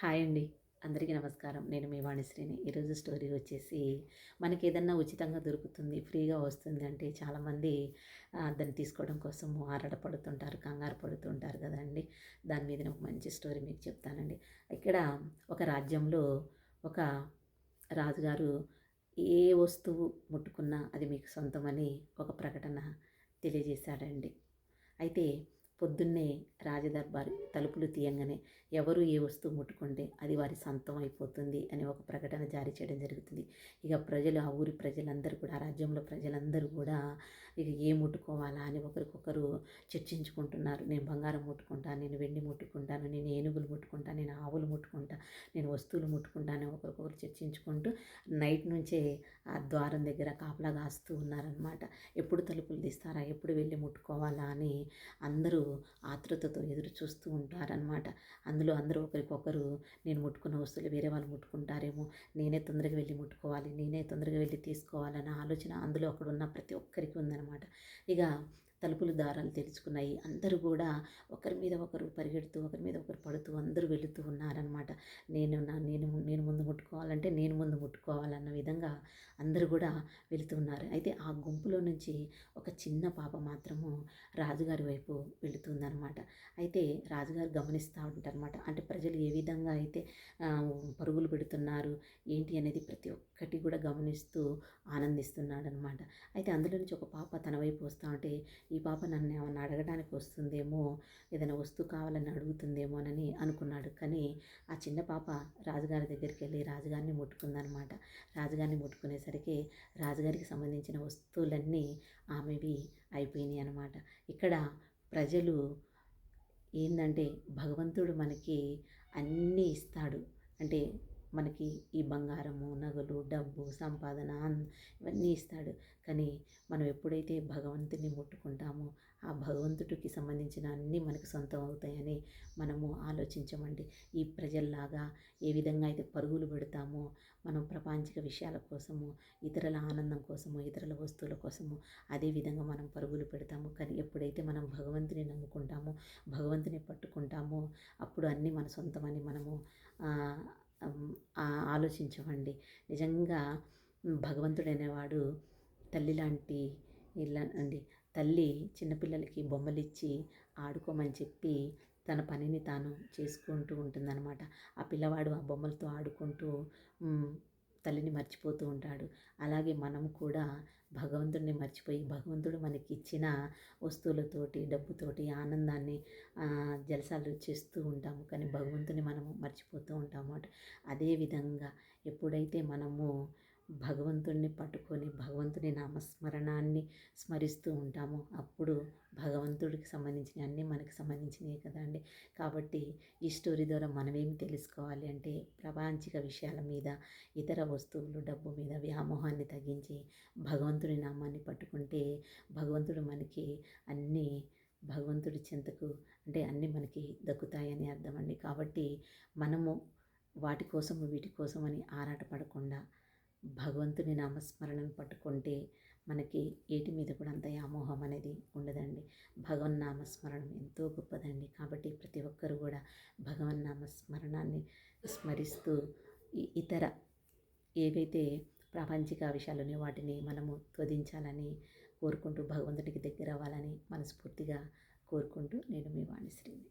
Hi అండి. అందరికీ నమస్కారం. నేను మీ వాణిశ్రీని. ఈరోజు స్టోరీ వచ్చేసి మనకి ఏదన్నా ఉచితంగా దొరుకుతుంది ఫ్రీగా వస్తుంది అంటే చాలామంది దాన్ని తీసుకోవడం కోసం ఆరాటపడుతుంటారు కంగారు పడుతుంటారు కదండి. దాని మీద ఒక మంచి స్టోరీ మీకు చెప్తానండి. ఇక్కడ ఒక రాజ్యంలో ఒక రాజుగారు ఏ వస్తువు ముట్టుకున్నా అది మీకు సొంతమని ఒక ప్రకటన తెలియజేశాడండి. అయితే పొద్దున్నే రాజదర్బార్ తలుపులు తీయంగానే ఎవరు ఏ వస్తువు ముట్టుకుంటే అది వారి సొంతం అయిపోతుంది అని ఒక ప్రకటన జారీ చేయడం జరుగుతుంది. ఇక ప్రజలు ఆ ఊరి ప్రజలందరూ కూడా ఆ రాజ్యంలో ప్రజలందరూ కూడా ఇక ఏ ముట్టుకోవాలా అని ఒకరికొకరు చర్చించుకుంటున్నారు. నేను బంగారం ముట్టుకుంటాను నేను వెండి ముట్టుకుంటాను నేను ఏనుగులు ముట్టుకుంటాను నేను ఆవులు ముట్టుకుంటా నేను వస్తువులు ముట్టుకుంటాను ఒకరికొకరు చర్చించుకుంటూ నైట్ నుంచే ఆ ద్వారం దగ్గర కాపలా కాస్తూ ఉన్నారనమాట ఎప్పుడు తలుపులు తీస్తారా ఎప్పుడు వెళ్ళి ముట్టుకోవాలా అని అందరూ ఆతృతతో ఎదురు చూస్తూ ఉంటారనమాట అందులో అందరూ ఒకరికొకరు నేను ముట్టుకున్న వస్తువులు వేరే వాళ్ళు ముట్టుకుంటారేమో నేనే తొందరగా వెళ్ళి ముట్టుకోవాలి నేనే తొందరగా వెళ్ళి తీసుకోవాలన్న ఆలోచన అందులో అక్కడ ఉన్న ప్రతి ఒక్కరికి ఉందన్నమాట. ఇక తలుపులు దారాలు తెరుచుకున్నాయి. అందరూ కూడా ఒకరి మీద ఒకరు పరిగెడుతూ ఒకరి మీద ఒకరు పడుతూ అందరూ వెళుతూ ఉన్నారనమాట నేను నా నేను నేను ముందు ముట్టుకోవాలంటే నేను ముందు ముట్టుకోవాలన్న విధంగా అందరూ కూడా వెళుతున్నారు అయితే ఆ గుంపులో నుంచి ఒక చిన్న పాప మాత్రము రాజుగారి వైపు వెళుతుందనమాట అయితే రాజుగారు గమనిస్తూ ఉంటారనమాట అంటే ప్రజలు ఏ విధంగా అయితే పరుగులు పెడుతున్నారు ఏంటి అనేది ప్రతి ఒక్కటి కూడా గమనిస్తూ ఆనందిస్తున్నాడు అనమాట అయితే అందులో నుంచి ఒక పాప తన వైపు వస్తూ ఉంటే ఈ పాప నన్ను ఏమన్నా అడగడానికి వస్తుందేమో ఏదైనా వస్తువు కావాలని అడుగుతుందేమోనని అనుకున్నాడు. కానీ ఆ చిన్న పాప రాజుగారి దగ్గరికి వెళ్ళి రాజుగారిని ముట్టుకుందనమాట. రాజుగారిని ముట్టుకునేసరికి రాజుగారికి సంబంధించిన వస్తువులన్నీ ఆమెవి అయిపోయినాయి అనమాట ఇక్కడ ప్రజలు ఏంటంటే భగవంతుడు మనకి అన్నీ ఇస్తాడు. అంటే మనకి ఈ బంగారము నగలు డబ్బు సంపాదన ఇవన్నీ ఇస్తాడు. కానీ మనం ఎప్పుడైతే భగవంతుని ముట్టుకుంటామో ఆ భగవంతుడికి సంబంధించిన అన్నీ మనకు సొంతం అవుతాయని మనము ఆలోచించమండి. ఈ ప్రజల్లాగా ఏ విధంగా అయితే పరుగులు పెడతామో మనం ప్రపంచిక విషయాల కోసము ఇతరుల ఆనందం కోసము ఇతరుల వస్తువుల కోసము అదే విధంగా మనం పరుగులు పెడతాము. కానీ ఎప్పుడైతే మనం భగవంతుని నమ్ముకుంటామో భగవంతుని పట్టుకుంటామో అప్పుడు అన్నీ మన సొంతమని మనము ఆలోచించమండి నిజంగా భగవంతుడనేవాడు తల్లి లాంటి ఇలా అండి తల్లి చిన్నపిల్లలకి బొమ్మలిచ్చి ఆడుకోమని చెప్పి తన పనిని తాను చేసుకుంటూ ఉంటుందన్నమాట. ఆ పిల్లవాడు ఆ బొమ్మలతో ఆడుకుంటూ తల్లిని మర్చిపోతూ ఉంటాడు. అలాగే మనం కూడా భగవంతుడిని మర్చిపోయి భగవంతుడు మనకి ఇచ్చిన వస్తువులతోటి డబ్బుతోటి ఆనందాన్ని జలసాలు చేస్తూ ఉంటాము. కానీ భగవంతుని మనం మర్చిపోతూ ఉంటాము అదేవిధంగా ఎప్పుడైతే మనము భగవంతుణ్ణి పట్టుకొని భగవంతుని నామస్మరణాన్ని స్మరిస్తూ ఉంటాము అప్పుడు భగవంతుడికి సంబంధించిన అన్నీ మనకి సంబంధించినవి కదండి కాబట్టి ఈ స్టోరీ ద్వారా మనం ఏమి తెలుసుకోవాలి అంటే ప్రపంచిక విషయాల మీద ఇతర వస్తువులు డబ్బు మీద వ్యామోహాన్ని తగ్గించి భగవంతుని నామాన్ని పట్టుకుంటే భగవంతుడు మనకి అన్నీ భగవంతుడి చింతకు అంటే అన్నీ మనకి దక్కుతాయని అర్థం అండి కాబట్టి మనము వాటి కోసము వీటి కోసమని ఆరాటపడకుండా భగవంతుని నామస్మరణను పట్టుకుంటే మనకి ఏటి మీద కూడా అంత వ్యామోహం అనేది ఉండదండి. భగవన్ నామస్మరణం ఎంతో గొప్పదండి. కాబట్టి ప్రతి ఒక్కరు కూడా భగవన్ నామస్మరణాన్ని స్మరిస్తూ ఇతర ఏవైతే ప్రాపంచిక విషయాలని వాటిని మనము త్వదించాలని కోరుకుంటూ భగవంతుడికి దగ్గర అవ్వాలని మనస్ఫూర్తిగా కోరుకుంటూ నేను మీ వాణిశ్రీని.